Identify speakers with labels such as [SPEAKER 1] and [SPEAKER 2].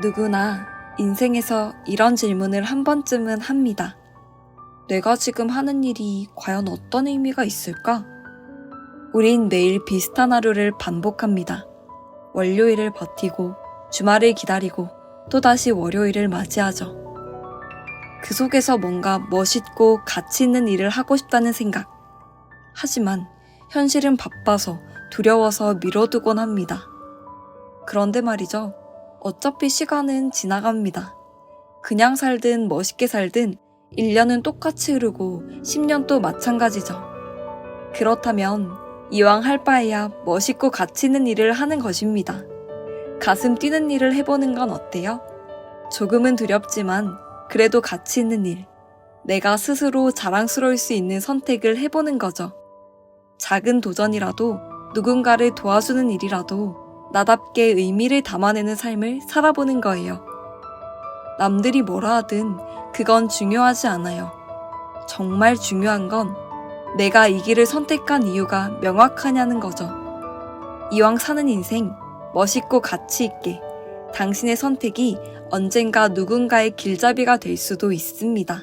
[SPEAKER 1] 누구나 인생에서 이런 질문을 한 번쯤은 합니다. 내가 지금 하는 일이 과연 어떤 의미가 있을까? 우린 매일 비슷한 하루를 반복합니다. 월요일을 버티고 주말을 기다리고 또다시 월요일을 맞이하죠. 그 속에서 뭔가 멋있고 가치 있는 일을 하고 싶다는 생각. 하지만 현실은 바빠서 두려워서 미뤄두곤 합니다. 그런데 말이죠. 어차피 시간은 지나갑니다. 그냥 살든 멋있게 살든 1년은 똑같이 흐르고 10년도 마찬가지죠. 그렇다면 이왕 할 바에야 멋있고 가치 있는 일을 하는 것입니다. 가슴 뛰는 일을 해보는 건 어때요? 조금은 두렵지만 그래도 가치 있는 일. 내가 스스로 자랑스러울 수 있는 선택을 해보는 거죠. 작은 도전이라도 누군가를 도와주는 일이라도 나답게 의미를 담아내는 삶을 살아보는 거예요. 남들이 뭐라 하든 그건 중요하지 않아요. 정말 중요한 건 내가 이 길을 선택한 이유가 명확하냐는 거죠. 이왕 사는 인생 멋있고 가치 있게 당신의 선택이 언젠가 누군가의 길잡이가 될 수도 있습니다.